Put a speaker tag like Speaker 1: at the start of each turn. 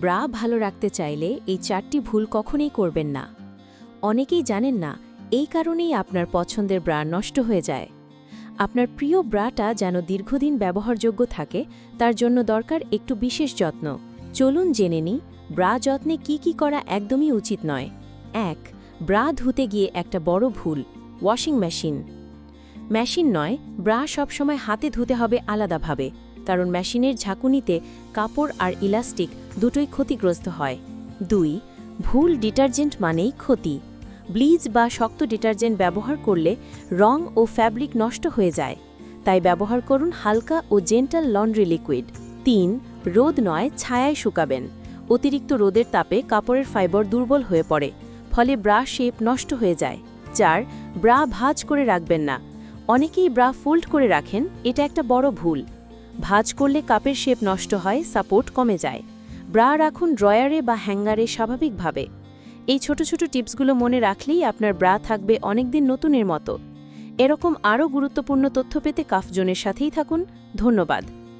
Speaker 1: Bra ভালো রাখতে চাইলে এই চারটি ভুল কখনোই করবেন না। অনেকেই জানেন না, এই কারণেই আপনার পছন্দের ব্রা নষ্ট হয়ে যায়। আপনার প্রিয় ব্রাটা যেন দীর্ঘদিন ব্যবহারযোগ্য থাকে, তার জন্য দরকার একটু বিশেষ যত্ন। চলুন জেনে নিই, ব্রা যত্নে কি কি করা একদমই উচিত নয়। এক, ব্রা ধুতে গিয়ে একটা বড় ভুল, ওয়াশিং মেশিন। মেশিন নয়, ব্রা সবসময় হাতে ধুতে হবে আলাদাভাবে। কারণ মেশিনের ঝাঁকুনিতে কাপড় আর ইলাস্টিক দুটোই ক্ষতিগ্রস্ত হয়। দুই, ভুল ডিটারজেন্ট মানেই ক্ষতি। ব্লিজ বা শক্ত ডিটারজেন্ট ব্যবহার করলে রং ও ফ্যাব্রিক নষ্ট হয়ে যায়। তাই ব্যবহার করুন হালকা ও জেন্টাল লন্ড্রি লিকুইড। তিন, রোদ নয়, ছায়ায় শুকাবেন। অতিরিক্ত রোদের তাপে কাপড়ের ফাইবার দুর্বল হয়ে পড়ে, ফলে ব্রা শেপ নষ্ট হয়ে যায়। চার, ব্রা ভাজ করে রাখবেন না। অনেকেই ব্রা ফোল্ড করে রাখেন, এটা একটা বড় ভুল। ভাঁজ করলে কাপের শেপ নষ্ট হয়, সাপোর্ট কমে যায়। ব্রা রাখুন ড্রয়ারে বা হ্যাঙ্গারে স্বাভাবিকভাবে। এই ছোট ছোট টিপসগুলো মনে রাখলেই আপনার ব্রা থাকবে অনেকদিন নতুনের মতো। এরকম আরও গুরুত্বপূর্ণ তথ্য পেতে কাফজনের সাথেই থাকুন। ধন্যবাদ।